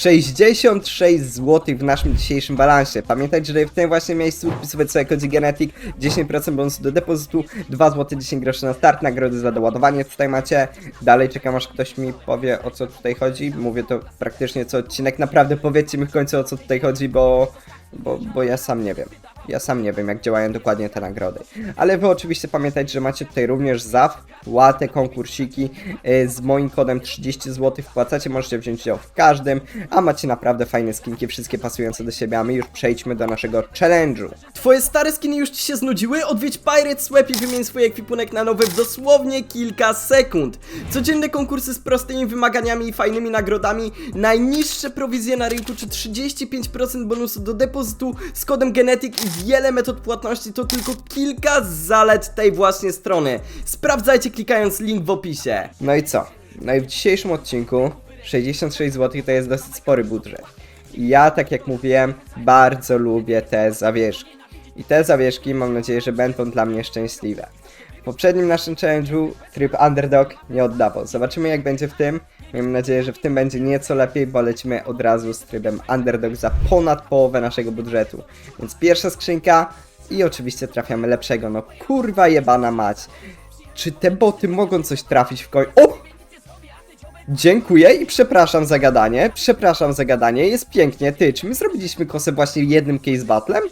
66 zł w naszym dzisiejszym balansie. Pamiętajcie, że w tym właśnie miejscu wpisywać sobie kodzik Genetic 10% bonusu do depozytu, 2 zł 10 groszy na start, nagrody za doładowanie tutaj macie. Dalej czekam aż ktoś mi powie o co tutaj chodzi. Mówię to praktycznie co odcinek. Naprawdę powiedzcie mi w końcu o co tutaj chodzi, bo, bo, bo ja sam nie wiem. Ja sam nie wiem, jak działają dokładnie te nagrody. Ale wy oczywiście pamiętajcie, że macie tutaj również ZAW, łatę, konkursiki yy, z moim kodem 30 zł wpłacacie, możecie wziąć udział w każdym, a macie naprawdę fajne skinki, wszystkie pasujące do siebie, a my już przejdźmy do naszego challenge'u. Twoje stare skiny już ci się znudziły? Odwiedź Pirate Swap i wymień swój ekwipunek na nowy w dosłownie kilka sekund. Codzienne konkursy z prostymi wymaganiami i fajnymi nagrodami, najniższe prowizje na rynku czy 35% bonusu do depozytu z kodem Genetic i wiele metod płatności to tylko kilka z zalet tej właśnie strony. Sprawdzajcie klikając link w opisie. No i co? No i w dzisiejszym odcinku 66 zł to jest dosyć spory budżet. I ja, tak jak mówiłem, bardzo lubię te zawieszki. I te zawieszki mam nadzieję, że będą dla mnie szczęśliwe. W poprzednim naszym challenge'u tryb underdog nie oddawał. Zobaczymy jak będzie w tym. Mam nadzieję, że w tym będzie nieco lepiej, bo lecimy od razu z trybem underdog za ponad połowę naszego budżetu. Więc pierwsza skrzynka i oczywiście trafiamy lepszego. No kurwa jebana mać. Czy te boty mogą coś trafić w końcu? O! Dziękuję i przepraszam za gadanie. Przepraszam za gadanie. Jest pięknie. Ty, czy my zrobiliśmy kosę właśnie jednym case battlem?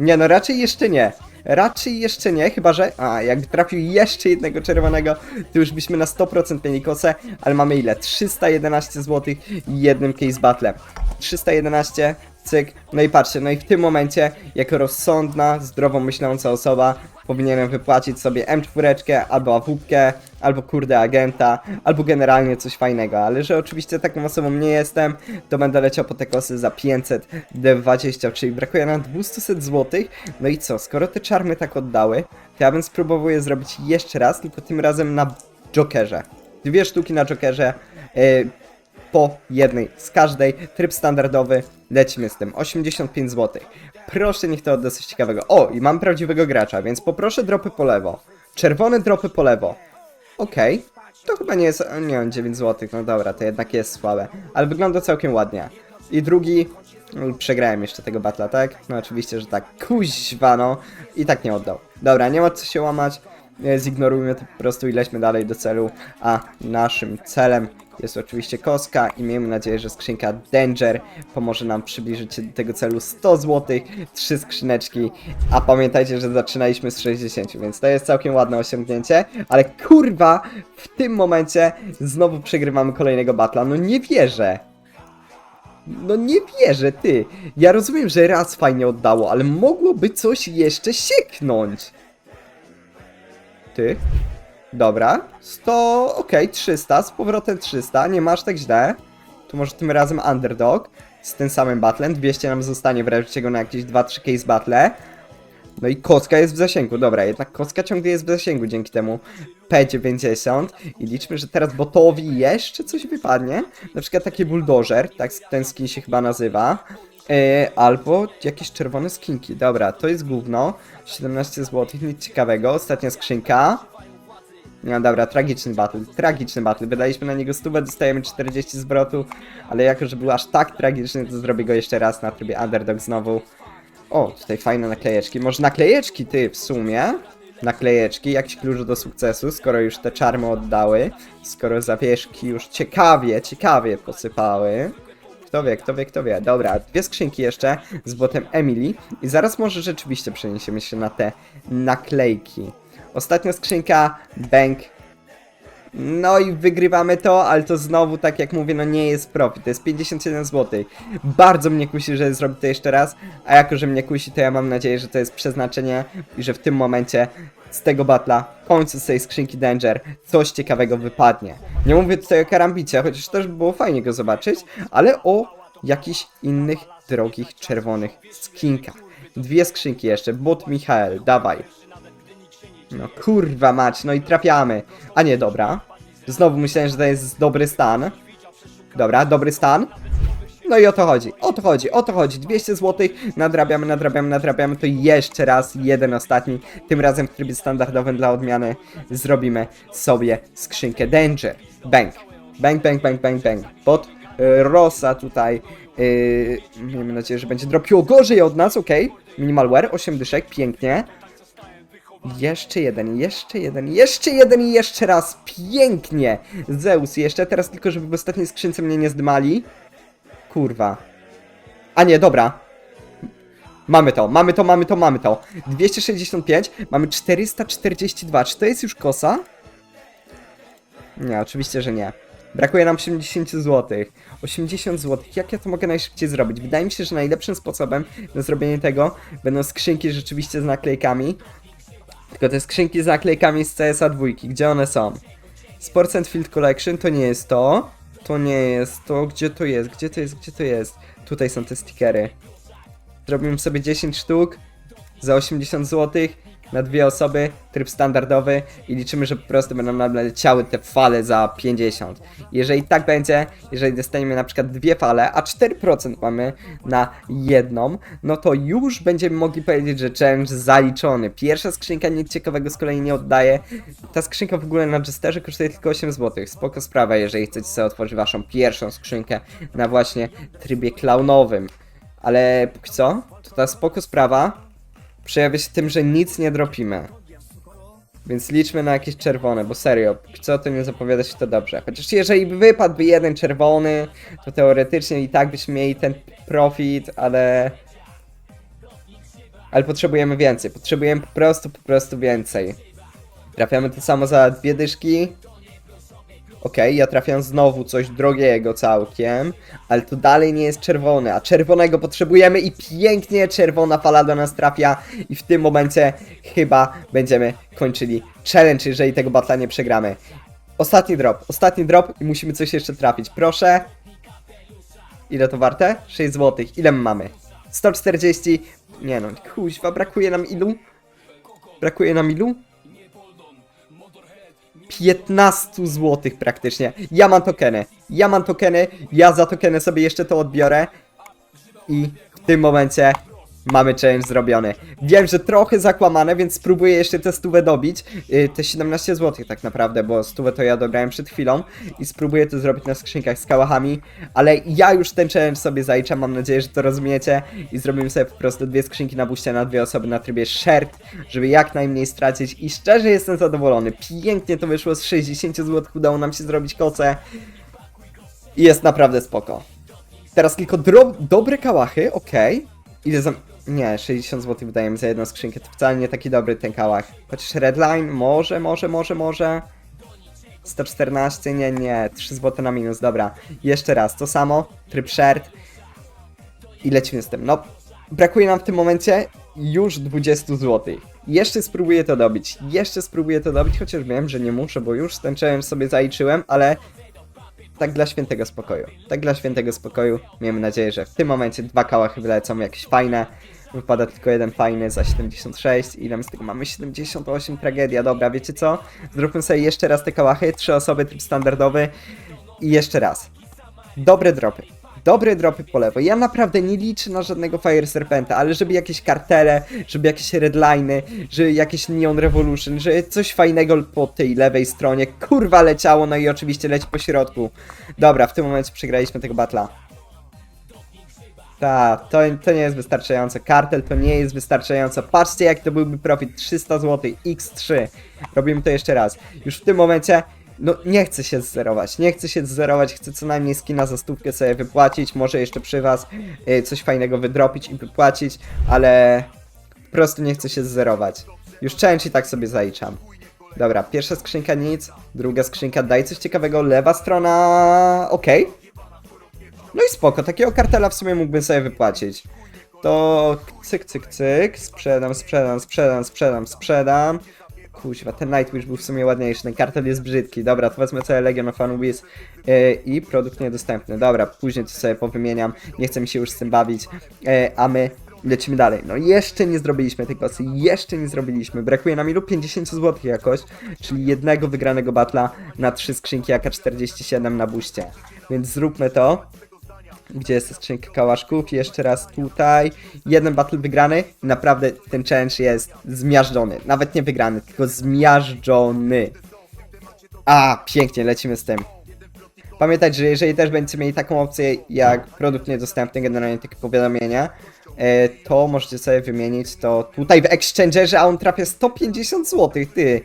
Nie, no raczej jeszcze nie. Raczej jeszcze nie, chyba że... A, jakby trafił jeszcze jednego czerwonego, to już byśmy na 100% mieli kosę, ale mamy ile? 311 zł jednym case battlem. 311, cyk. No i patrzcie, no i w tym momencie, jako rozsądna, zdrowo myśląca osoba, powinienem wypłacić sobie M4, albo AWP, albo kurde agenta, albo generalnie coś fajnego, ale że oczywiście taką osobą nie jestem, to będę leciał po te kosy za 520, czyli brakuje nam 200 zł. No i co, skoro te czarmy tak oddały, to ja bym spróbował zrobić jeszcze raz, tylko tym razem na Jokerze. Dwie sztuki na Jokerze, yy, po jednej z każdej. Tryb standardowy, lecimy z tym. 85 zł. Proszę, niech to odda coś ciekawego. O, i mam prawdziwego gracza, więc poproszę dropy po lewo. Czerwone dropy po lewo. Okej. To chyba nie jest... Nie wiem, 9 zł. No dobra, to jednak jest słabe. Ale wygląda całkiem ładnie. I drugi... no, Przegrałem jeszcze tego batla, tak? No oczywiście, że tak. Kuźwa, no. I tak nie oddał. Dobra, nie ma co się łamać. E, Zignorujmy to po prostu i lećmy dalej do celu. A naszym celem jest oczywiście koska i miejmy nadzieję, że skrzynka Danger pomoże nam przybliżyć się do tego celu 100 zł, trzy skrzyneczki, a pamiętajcie, że zaczynaliśmy z 60, więc to jest całkiem ładne osiągnięcie, ale kurwa, w tym momencie znowu przegrywamy kolejnego batla, no nie wierzę. No nie wierzę, ty. Ja rozumiem, że raz fajnie oddało, ale mogłoby coś jeszcze sieknąć. Ty? Dobra. 100, okej, 300, z powrotem 300, nie masz tak źle. Tu może tym razem underdog z tym samym battlem, 200 nam zostanie w razie czego na jakieś 2-3 case battle. No i kocka jest w zasięgu, dobra, jednak kocka ciągle jest w zasięgu dzięki temu P90 i liczmy, że teraz botowi jeszcze coś wypadnie, na przykład taki bulldozer, tak ten skin się chyba nazywa, yy, albo jakieś czerwone skinki, dobra, to jest gówno, 17 zł, nic ciekawego, ostatnia skrzynka, no dobra, tragiczny battle, tragiczny battle. Wydaliśmy na niego stówę, dostajemy 40 zwrotu, ale jako, że był aż tak tragiczny, to zrobię go jeszcze raz na trybie underdog znowu. O, tutaj fajne naklejeczki. Może naklejeczki ty w sumie? Naklejeczki, jakiś klucz do sukcesu, skoro już te czarmy oddały, skoro zawieszki już ciekawie, ciekawie posypały. Kto wie, kto wie, kto wie. Dobra, dwie skrzynki jeszcze z botem Emily i zaraz może rzeczywiście przeniesiemy się na te naklejki. Ostatnia skrzynka, bank. No i wygrywamy to, ale to znowu, tak jak mówię, no nie jest profit. To jest 57 zł. Bardzo mnie kusi, że zrobię to jeszcze raz, a jako, że mnie kusi, to ja mam nadzieję, że to jest przeznaczenie i że w tym momencie z tego batla, w końcu z tej skrzynki Danger, coś ciekawego wypadnie. Nie mówię tutaj o karambicie, chociaż też by było fajnie go zobaczyć, ale o jakichś innych drogich czerwonych skinkach. Dwie skrzynki jeszcze, bot Michael, dawaj. No kurwa mać, no i trafiamy. A nie, dobra. Znowu myślałem, że to jest dobry stan. Dobra, dobry stan. No i o to chodzi, o to chodzi, o to chodzi. 200 zł, nadrabiamy, nadrabiamy, nadrabiamy. To jeszcze raz, jeden ostatni. Tym razem w trybie standardowym dla odmiany zrobimy sobie skrzynkę Danger. Bang. Bang, bang, bang, bang, bang. Bot e, Rosa tutaj. Yy, miejmy nadzieję, że będzie dropiło gorzej od nas, okej. Minimalware, 8 dyszek, pięknie. Jeszcze jeden, jeszcze jeden, jeszcze jeden i jeszcze raz. Pięknie! Zeus jeszcze, teraz tylko, żeby w ostatniej skrzynce mnie nie zdymali. Kurwa. A nie, dobra. Mamy to, mamy to, mamy to, mamy to. 265, mamy 442. Czy to jest już kosa? Nie, oczywiście, że nie. Brakuje nam 80 zł. 80 zł. Jak ja to mogę najszybciej zrobić? Wydaje mi się, że najlepszym sposobem na zrobienie tego będą skrzynki rzeczywiście z naklejkami. Tylko te skrzynki z naklejkami z CSA 2. Gdzie one są? Sports and Field Collection to nie jest to. To nie jest to. Gdzie to jest? Gdzie to jest? Gdzie to jest? Tutaj są te stickery. Zrobimy sobie 10 sztuk za 80 zł na dwie osoby, tryb standardowy i liczymy, że po prostu będą nam leciały te fale za 50. Jeżeli tak będzie, jeżeli dostaniemy na przykład dwie fale, a 4% mamy na jedną, no to już będziemy mogli powiedzieć, że challenge zaliczony. Pierwsza skrzynka nic ciekawego z kolei nie oddaje. Ta skrzynka w ogóle na Jesterze kosztuje tylko 8 zł. Spoko sprawa, jeżeli chcecie sobie otworzyć waszą pierwszą skrzynkę na właśnie trybie klaunowym. Ale póki co, to ta spoko sprawa przejawia się tym, że nic nie dropimy. Więc liczmy na jakieś czerwone, bo serio, co to nie zapowiada się to dobrze. Chociaż jeżeli by wypadłby jeden czerwony, to teoretycznie i tak byśmy mieli ten profit, ale... Ale potrzebujemy więcej, potrzebujemy po prostu, po prostu więcej. Trafiamy to samo za dwie dyszki. Okej, ja trafiam znowu coś drogiego całkiem, ale to dalej nie jest czerwony, a czerwonego potrzebujemy i pięknie czerwona fala do nas trafia i w tym momencie chyba będziemy kończyli challenge, jeżeli tego batla nie przegramy. Ostatni drop, ostatni drop i musimy coś jeszcze trafić, proszę. Ile to warte? 6 zł. Ile my mamy? 140. Nie no, kuźwa, brakuje nam ilu? Brakuje nam ilu? 15 zł praktycznie. Ja mam tokeny. Ja mam tokeny. Ja za tokeny sobie jeszcze to odbiorę. I w tym momencie mamy challenge zrobiony. Wiem, że trochę zakłamane, więc spróbuję jeszcze tę stówę dobić. Yy, te 17 zł tak naprawdę, bo stówę to ja dobrałem przed chwilą. I spróbuję to zrobić na skrzynkach z kałachami. Ale ja już ten challenge sobie zaliczam. Mam nadzieję, że to rozumiecie. I zrobimy sobie po prostu dwie skrzynki na buście na dwie osoby na trybie shared, żeby jak najmniej stracić. I szczerze jestem zadowolony. Pięknie to wyszło. Z 60 zł udało nam się zrobić kocę. I jest naprawdę spoko. Teraz tylko dobre kałachy, okej. Ile za... Nie, 60 zł wydajemy za jedną skrzynkę, to wcale nie taki dobry ten kałach. Chociaż Redline, może, może, może, może... 114, nie, nie, 3 zł na minus, dobra. Jeszcze raz, to samo, tryb shared. I lecimy z tym. No, brakuje nam w tym momencie już 20 zł. Jeszcze spróbuję to dobić, jeszcze spróbuję to dobić, chociaż wiem, że nie muszę, bo już challenge sobie zaliczyłem, ale tak dla świętego spokoju. Tak dla świętego spokoju. Miejmy nadzieję, że w tym momencie dwa kałachy wylecą jakieś fajne. Wypada tylko jeden fajny za 76. Ile my z tego mamy? 78, tragedia. Dobra, wiecie co? Zróbmy sobie jeszcze raz te kałachy. Trzy osoby, tryb standardowy. I jeszcze raz. Dobre dropy. Dobre dropy po lewo. Ja naprawdę nie liczę na żadnego Fire Serpenta, ale żeby jakieś kartele, żeby jakieś redliny, żeby jakieś Neon Revolution, żeby coś fajnego po tej lewej stronie. Kurwa leciało, no i oczywiście leci po środku. Dobra, w tym momencie przegraliśmy tego batla. Ta, to, to nie jest wystarczające. Kartel to nie jest wystarczające. Patrzcie, jak to byłby profit. 300 zł, x3. Robimy to jeszcze raz. Już w tym momencie, no nie chcę się zzerować. Nie chcę się zzerować. Chcę co najmniej skina za stówkę sobie wypłacić. Może jeszcze przy was y, coś fajnego wydropić i wypłacić, ale po prostu nie chcę się zzerować. Już challenge i tak sobie zaliczam. Dobra, pierwsza skrzynka nic, druga skrzynka daj coś ciekawego, lewa strona okej. No i spoko, takiego kartela w sumie mógłbym sobie wypłacić. To cyk, cyk, cyk, sprzedam, sprzedam, sprzedam, sprzedam, sprzedam. Kuźwa, ten Nightwish był w sumie ładniejszy, ten kartel jest brzydki. Dobra, to wezmę sobie Legion of Anubis yy, i produkt niedostępny. Dobra, później to sobie powymieniam, nie chcę mi się już z tym bawić, yy, a my lecimy dalej. No jeszcze nie zrobiliśmy tej kosy, jeszcze nie zrobiliśmy. Brakuje nam ilu? 50 zł jakoś, czyli jednego wygranego batla na trzy skrzynki AK-47 na buście. Więc zróbmy to. Gdzie jest skrzynka kałaszków? Jeszcze raz tutaj. Jeden battle wygrany. Naprawdę ten challenge jest zmiażdżony. Nawet nie wygrany, tylko zmiażdżony. A, pięknie, lecimy z tym. Pamiętać, że jeżeli też będziecie mieli taką opcję jak produkt niedostępny, generalnie takie powiadomienia, e, to możecie sobie wymienić to tutaj w Exchangerze, a on trafia 150 zł, ty.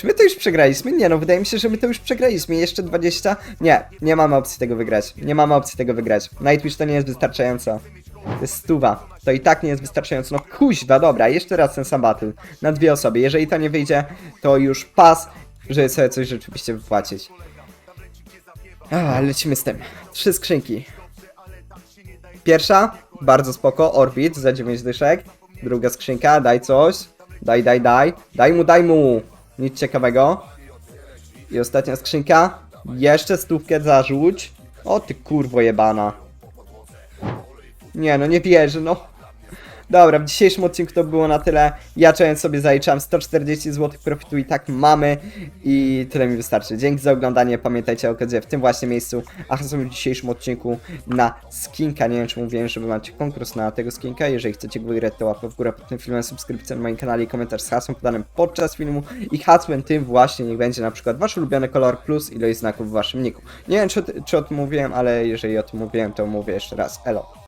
Czy my to już przegraliśmy? Nie no, wydaje mi się, że my to już przegraliśmy. Jeszcze 20? Nie, nie mamy opcji tego wygrać. Nie mamy opcji tego wygrać. Nightwish to nie jest wystarczająco. To jest stuwa. To i tak nie jest wystarczająco. No kuźwa, dobra, jeszcze raz ten sam battle. Na dwie osoby. Jeżeli to nie wyjdzie, to już pas, żeby sobie coś rzeczywiście wypłacić. A, lecimy z tym. Trzy skrzynki. Pierwsza, bardzo spoko, Orbit za 9 dyszek. Druga skrzynka, daj coś. Daj, daj, daj. Daj mu, daj mu. Nic ciekawego. I ostatnia skrzynka. Jeszcze stówkę zarzuć. O ty kurwo jebana. Nie no, nie wierzę, no. Dobra, w dzisiejszym odcinku to było na tyle. Ja czuję sobie zaliczam 140 zł profitu i tak mamy. I tyle mi wystarczy. Dzięki za oglądanie. Pamiętajcie o okazji w tym właśnie miejscu. A hasłem w dzisiejszym odcinku na skinka. Nie wiem, czy mówiłem, że wy macie konkurs na tego skinka. Jeżeli chcecie wygrać, to łapę w górę pod tym filmem, subskrypcja na moim kanale i komentarz z hasłem podanym podczas filmu. I hasłem tym właśnie niech będzie na przykład wasz ulubiony kolor plus ilość znaków w waszym niku. Nie wiem, czy, czy o tym mówiłem, ale jeżeli o tym mówiłem, to mówię jeszcze raz. Elo.